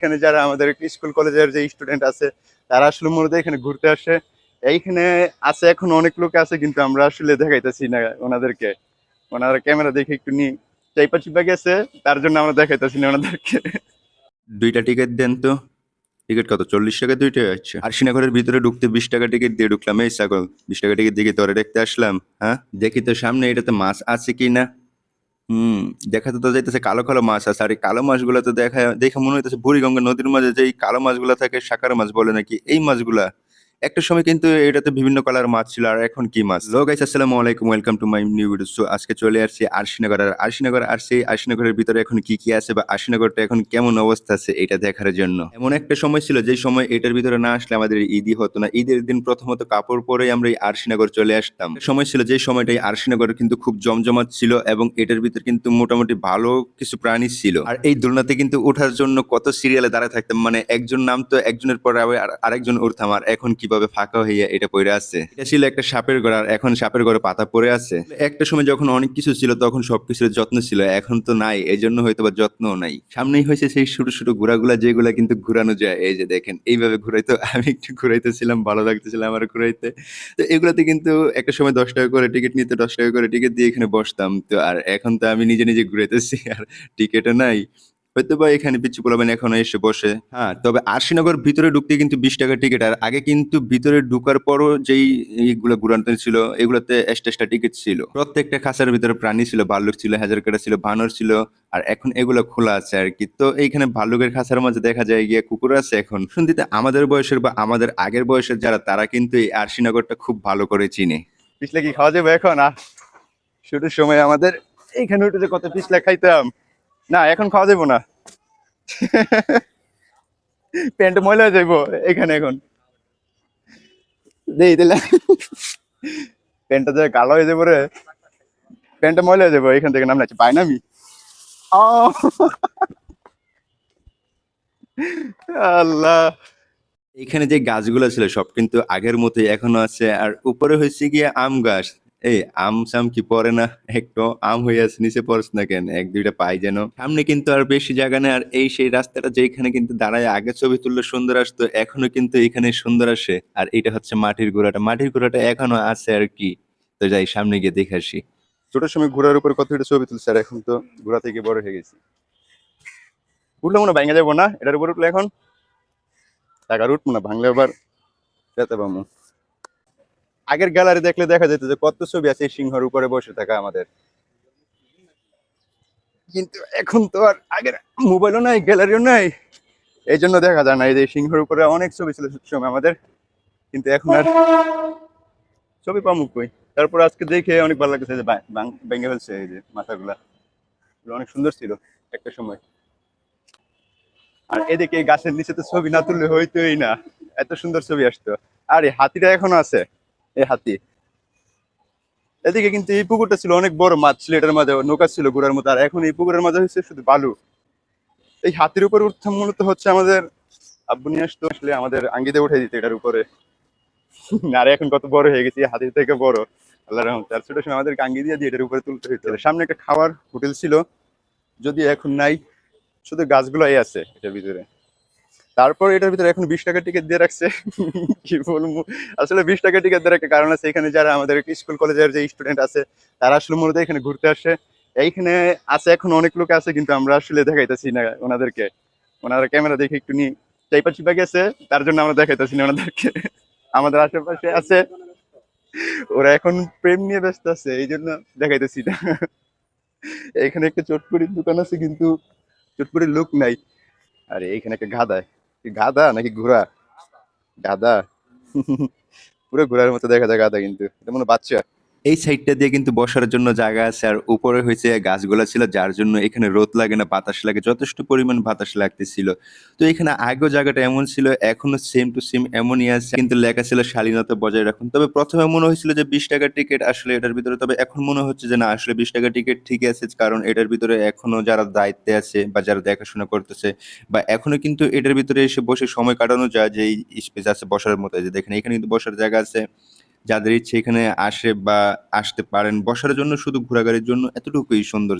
এখানে যারা আমাদের স্কুল কলেজের যে স্টুডেন্ট আছে, তারা আসলে মূলত এখানে ঘুরতে আসে। এইখানে আছে, এখন অনেক লোক আছে, কিন্তু আমরা আসলে দেখাইতেছি না ওনাদেরকে। ওনারা ক্যামেরা দেখে একটু নি চাইপা চিপা গেছে তার জন্য আমরা দেখাইতেছি না ওনাদেরকে। দুইটা টিকিট দেন তো। টিকিট কত? চল্লিশ টাকা দুইটা আচ্ছা। আর শ্রীনগরের ভিতরে ঢুকতে বিশ টাকা টিকিট দিয়ে ঢুকলাম, এই ছাগল। বিশ টাকা টিকিট দিয়ে তোরে দেখতে আসলাম হ্যাঁ? দেখি তো সামনে এটাতে মাছ আছে কি না হুম দেখা তো যাইতেছে কালো কালো মাছ আছে আর এই কালো মাছগুলো তো দেখা, দেখে মনে হইতেছে বুড়িগঙ্গা নদীর মাঝে যে এই কালো মাছগুলো থাকে সাকার মাছ বলে নাকি, এই মাছগুলা একটা সময় কিন্তু এটাতে বিভিন্ন কালার মাছ ছিল, আর এখন কি মাছ? লো গাইস আসসালামু আলাইকুম welcome to my new video so আজকে চলে আসছি আরশিনগর, আর আরশিনগর আসছি আরশিনগরের ভিতরে এখন কি কি আছে বা আরশিনগরটা এখন কেমন অবস্থা আছে এটা দেখার জন্য। এমন একটা সময় ছিল যে সময় এটার ভিতরে না আসলে আমাদের ঈদই হতো না। ঈদের দিন প্রথমত কাপড় পরেই আমরা এই আরশিনগর চলে আসতাম। সময় ছিল যে সময়টাই আরশিনগর কিন্তু খুব জমজমাট ছিল এবং এটার ভিতরে কিন্তু মোটামুটি ভালো কিছু প্রাণী ছিল। আর এই দোলনাতে কিন্তু ওঠার জন্য কত সিরিয়ালে দাঁড়ায় থাকতাম মানে একজন নাম তো একজনের পরে আবার আর- আরেকজন উঠতাম, আর এখন কীভাবে ফাঁকা হইয়া এটা পড়ে আছে? এটা ছিল একটা সাপের ঘর, আর এখন সাপের ঘরে পাতা পড়ে আছে। একটা সময় যখন অনেক কিছু ছিল, তখন সবকিছুর যত্ন ছিল, এখন তো নাই এই জন্য হয়তো বা যত্নও নাই। সামনেই হয়েছে সেই ছোট ছোট ঘোরাগুলা যেগুলা কিন্তু ঘুরানো যায়। এই যে দেখেন, এইভাবে ঘুরাইতো, আমি একটু ঘুরাইতেছিলাম, ভালো লাগতেছিল আমার ঘুরাইতে। তো এগুলাতে কিন্তু একটা সময় দশ টাকা করে টিকিট নিতে, দশ টাকা করে টিকিট দিয়ে এখানে বসতাম। তো আর এখন তো আমি নিজে নিজে ঘুরাইতেছি, আর টিকিটও নাই। হয়তো বা এখানে পিচ্ছু পোলাবেন এখন এসে বসে হ্যাঁ তবে আশিনগর ভিতরে ঢুকতে কিন্তু বিশ টাকা টিকিট আর আগে কিন্তু ভিতরে ঢুকার পরও যেই এইগুলো ঘুরানো ছিল, এগুলোতে এক্সট্রা টিকিট ছিল। প্রত্যেকটা খাঁচার ভিতরে প্রাণী ছিল ভাল্লুক ছিল, হাজার কাটা ছিল, বানর ছিল, আর এখন এগুলো খোলা আছে আর কি। তো এইখানে ভাল্লুকের খাঁচার মাঝে দেখা যায় গিয়ে কুকুর আছে এখন। শুনতে আমাদের বয়সের বা আমাদের আগের বয়সের যারা, তারা কিন্তু এই আরশিনগরটা খুব ভালো করে চিনে। পিছলে কি খাওয়া যাবে এখন? আর শুরুর সময় আমাদের, এইখানে উঠে কত পিছলা খাইতাম। না, এখন খাওয়া যাব না। প্যান্ট ময়লা হয়ে যাইবো এখানে এখন। দেই দিলে প্যান্টটা যে কালো হয়ে যাব রে, প্যান্টটা ময়লা হয়ে যাব এখান থেকে নাম লাগছে আহ! আল্লাহ। এখানে যে গাছগুলো ছিল সব কিন্তু আগের মতোই, এখনও আছে। আর উপরে হয়েছে গিয়ে আম গাছ। এই আম সাম কি পরে না? একটু আম হয়ে আছে, নিচে পড়ছ না কেন? এক দুইটা পাই যেন। সামনে কিন্তু আর বেশি জায়গা নেই, আর এই সেই রাস্তাটা যেখানে কিন্তু দাঁড়ায় আগে ছবি তুললে সুন্দর আসতো, এখনও কিন্তু এখানে সুন্দর আসে। আর এটা হচ্ছে মাটির ঘোড়াটা মাটির ঘোড়াটা এখনও আছে আর কি। তো যাই, সামনে গিয়ে দেখে আসি। ছোটোর সময় ঘোড়ার উপর কত ছবি তুলছে, আর এখন তো ঘোড়া থেকে বড় হয়ে গেছি। উঠলে মনে ভাঙা যাব না? এটার উপর উঠলে এখন? টাকার উঠবো না ভাঙলে আবার যেতে পাবো। আগের গ্যালারি দেখলে দেখা যেত যে কত ছবি আছে এই সিংহর উপরে বসে থাকা আমাদের। কিন্তু এখন তো আর আগের মোবাইলও নাই, গ্যালারিও নাই। এই জন্য দেখা যায় না, এই যে সিংহর উপরে অনেক ছবি ছিল সময় আমাদের। কিন্তু এখন আর ছবি পামুক কই? তারপর আজকে দেখে অনেক ভালো লাগছে যে ভেঙে ফেলছে এই যে মাথাগুলা। অনেক সুন্দর ছিল একটা সময়। আর এদিকে গাছের নিচে তো ছবি না তুললে হইতোই না, এত সুন্দর ছবি আসতো। আর হাতিটা এখনও আছে? এই হাতি। এদিকে কিন্তু এই পুকুরটা ছিল অনেক বড় মাছ ছিল এটার মাঝে নৌকা ছিল ঘোড়ার মতো আর এখন এই পুকুরের মাঝে হচ্ছে শুধু বালু। এই হাতির উপর উঠতাম মূলত হচ্ছে আমাদের আব্বু নিয়ে আসতো আসলে আমাদের আঙ্গিতে উঠে দিত এটার উপরে। আর এখন কত বড় হয়ে গেছে হাতির থেকে বড়। আল্লাহ রহমত। আর ছোট সময় আমাদের আঙ্গি দিয়ে দিয়ে এটার উপরে তুলতে হইতো। সামনে একটা খাওয়ার হোটেল ছিল যদি এখন নাই শুধু গাছগুলোই আছে এটার ভিতরে। তারপর এটার ভিতরে এখন বিশ টাকা টিকিট দিয়ে রাখছে। কি বলব? আসলে বিশ টাকা টিকিট দেওয়ার রাখে কারণ আছে এখানে যারা আমাদের স্কুল কলেজের যে স্টুডেন্ট আছে, তারা আসলে মূলত এখানে ঘুরতে আসে। এইখানে আছে, এখন অনেক লোক আছে, কিন্তু আমরা আসলে দেখাইতেছি না ওনাদেরকে। ওনারা ক্যামেরা দেখে একটু নি চাইপা চিপা গেছে তার জন্য আমরা দেখাইতেছি না ওনাদেরকে। আমাদের আশেপাশে আছে। ওরা এখন প্রেম নিয়ে ব্যস্ত আছে, এই জন্য দেখাইতেছি না। এখানে একটা চটপুরির দোকান আছে, কিন্তু চটপুরির লোক নাই। আর এইখানে একটা গাধা। গাধা নাকি ঘোড়া? গাদা পুরো ঘোড়ার মতো দেখা যায় গাদা কিন্তু এটা মনে বাচ্চা। এই সাইডটা দিয়ে কিন্তু বসার জন্য জায়গা আছে, আর উপরে হয়েছে গাছগুলা ছিল, যার জন্য এখানে রোদ লাগে না, বাতাস লাগে, যথেষ্ট পরিমাণ বাতাস লাগতেছিল। তো এখানে আগেও জায়গাটা এমন ছিল, এখনও সেম টু সেম এমনই আছে, কিন্তু লেখা ছিল শালীনতা বজায় রাখুন। তবে প্রথমে মনে হয়েছিল যে বিশ টাকার টিকিট আসলে এটার ভিতরে, তবে এখন মনে হচ্ছে যে না, আসলে বিশ টাকার টিকিট ঠিক আছে, কারণ এটার ভিতরে এখনও যারা দায়িত্বে আছে বা যারা দেখাশোনা করতেছে, বা এখনও কিন্তু এটার ভিতরে এসে বসে সময় কাটানো যায়, যে স্পেস আছে বসার মতো যে দেখেন, এখানে কিন্তু বসার জায়গা আছে। যাদের ইচ্ছে এখানে আসে বা আসতে পারেন বসার জন্য শুধু ঘোরাঘুরির জন্য এতটুকুই সুন্দর